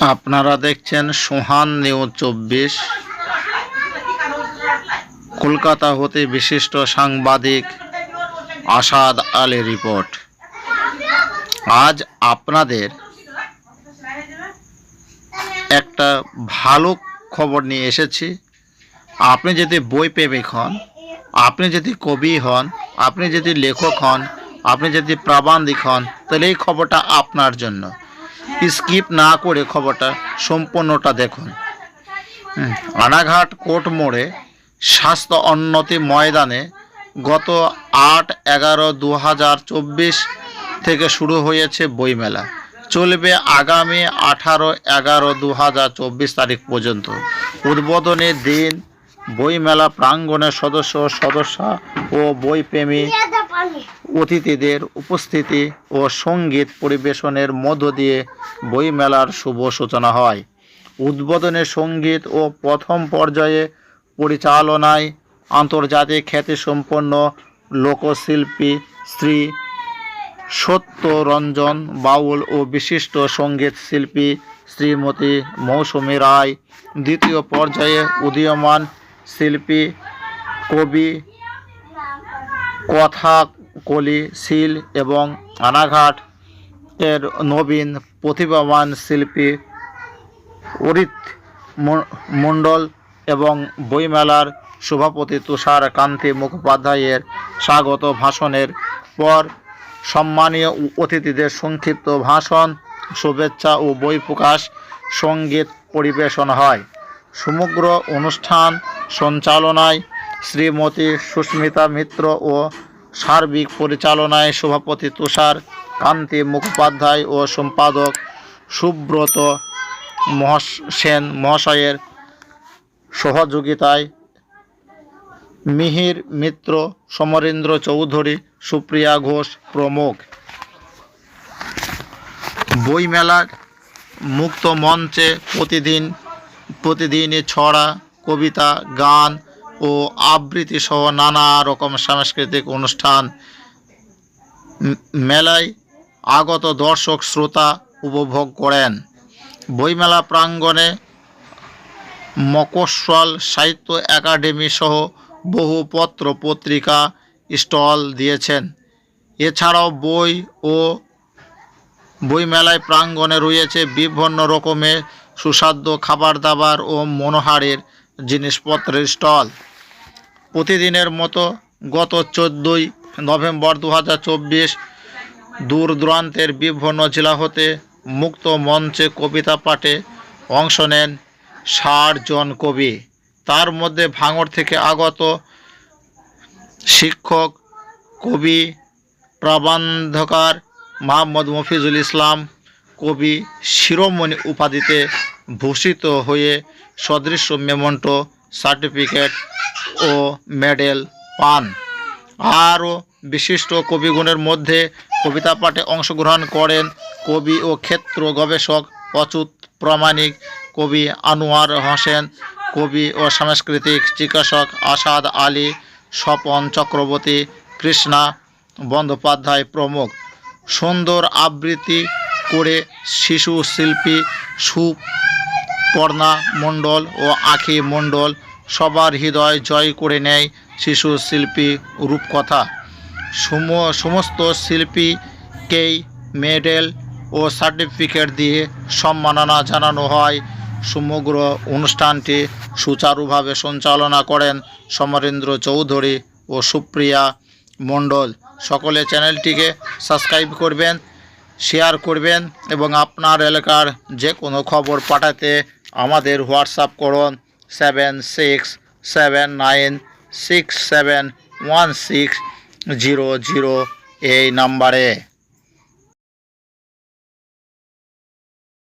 আপনারা দেখছেন সোহান নিউজ চব্বিশ। কলকাতা হতে বিশিষ্ট সাংবাদিক আসাদ আলী রিপোর্ট। আজ আপনাদের একটা ভালো খবর নিয়ে এসেছি। আপনি যদি বই প্রেমিক হন, আপনি যদি কবি হন, আপনি যদি লেখক হন, আপনি যদি প্রাবন্ধিক হন, তাহলে এই খবরটা আপনার জন্য। স্কিপ না করে খবরটা সম্পূর্ণটা দেখুন। আনাঘাট কোর্ট মোড়ে স্বাস্থ্য উন্নতি ময়দানে গত আট এগারো দু থেকে শুরু হয়েছে বইমেলা। চলবে আগামী আঠারো এগারো দু তারিখ পর্যন্ত। উদ্বোধনের দিন বইমেলা প্রাঙ্গণের সদস্য সদস্যা ও বইপ্রেমী অতিথিদের উপস্থিতি ও সংগীত পরিবেশনের মধ্য দিয়ে বইমেলার শুভ সূচনা হয়। উদ্বোধনে সংগীত ও প্রথম পর্যায়ে পরিচালনায় আন্তর্জাতিক খ্যাতিসম্পন্ন লোকশিল্পী শ্রী সত্যরঞ্জন বাউল ও বিশিষ্ট সংগীত শিল্পী শ্রীমতী মৌসুমী রায়। দ্বিতীয় পর্যায়ে উদীয়মান শিল্পী কবি কথা কলি শিল এবং আনাঘাট এর নবীন প্রতিভাবান শিল্পী অরিত মণ্ডল এবং বইমেলার সভাপতি তুষার কান্তি মুখোপাধ্যায়ের স্বাগত ভাষণের পর সম্মানীয় অতিথিদের সংক্ষিপ্ত ভাষণ, শুভেচ্ছা ও বই প্রকাশ, সংগীত পরিবেশন হয়। সমগ্র অনুষ্ঠান সঞ্চালনায় শ্রীমতী সুস্মিতা মিত্র ও সার্বিক পরিচালনায় সভাপতি তুষার কান্তি মুখোপাধ্যায় ও সম্পাদক সুব্রত সেন মহাশয়ের সহযোগিতায় মিহির মিত্র, সমরেন্দ্র চৌধুরী, সুপ্রিয়া ঘোষ প্রমুখ। বইমেলার মুক্ত মঞ্চে প্রতিদিন, প্রতিদিনই ছড়া, কবিতা, গান ও আবৃত্তি সহ নানা রকম সাংস্কৃতিক অনুষ্ঠান মেলায় আগত দর্শক, শ্রোতা উপভোগ করেন। বইমেলা প্রাঙ্গণে মকস্বল সাহিত্য একাডেমি সহ বহু পত্র পত্রিকা স্টল দিয়েছেন। এছাড়াও বই ও বইমেলায় প্রাঙ্গণে রয়েছে বিভিন্ন রকমের সুস্বাদু খাবার দাবার ও মনোহারের জিনিসপত্রের স্টল। প্রতিদিনের মতো গত চোদ্দোই নভেম্বর দু হাজার চব্বিশ দূর দূরান্তের বিভিন্ন জেলা হতে মুক্ত মঞ্চে কবিতা পাঠে অংশ নেন ষাট জন কবি। তার মধ্যে ভাঙড় থেকে আগত শিক্ষক, কবি, প্রবন্ধকার মোহাম্মদ মফিজুল ইসলাম কবি শিরোমণি উপাধিতে ভূষিত হয়ে সদৃশ্য মেমন্টো সার্টিফিকেট ও মেডেল পান। আরও বিশিষ্ট কবিগুণের মধ্যে কবিতা পাঠে অংশগ্রহণ করেন কবি ও ক্ষেত্র গবেষক অচ্যুত প্রামাণিক কবি আনোয়ার হোসেন, কবি ও সাংস্কৃতিক চিকিৎসক আসাদ আলী, স্বপন চক্রবর্তী, কৃষ্ণা বন্দ্যোপাধ্যায় প্রমুখ। সুন্দর আবৃত্তি করে শিশু শিল্পী সুপর্ণা মণ্ডল ও আখি মণ্ডল সবার হৃদয় জয় করে নেয় শিশু শিল্পী রূপকথা। সম, সমস্ত শিল্পীকেই মেডেল ও সার্টিফিকেট দিয়ে সম্মাননা জানানো হয়। সমগ্র অনুষ্ঠানটি সুচারুভাবে সঞ্চালনা করেন সমরেন্দ্র চৌধুরী ও সুপ্রিয়া মণ্ডল। সকলে চ্যানেলটিকে সাবস্ক্রাইব করবেন, শেয়ার করবেন এবং আপনার এলাকার যে কোনো খবর পাঠাতে আমাদের হোয়াটসঅ্যাপ করুন seven six seven nine six seven one six zero zero এই নাম্বারে।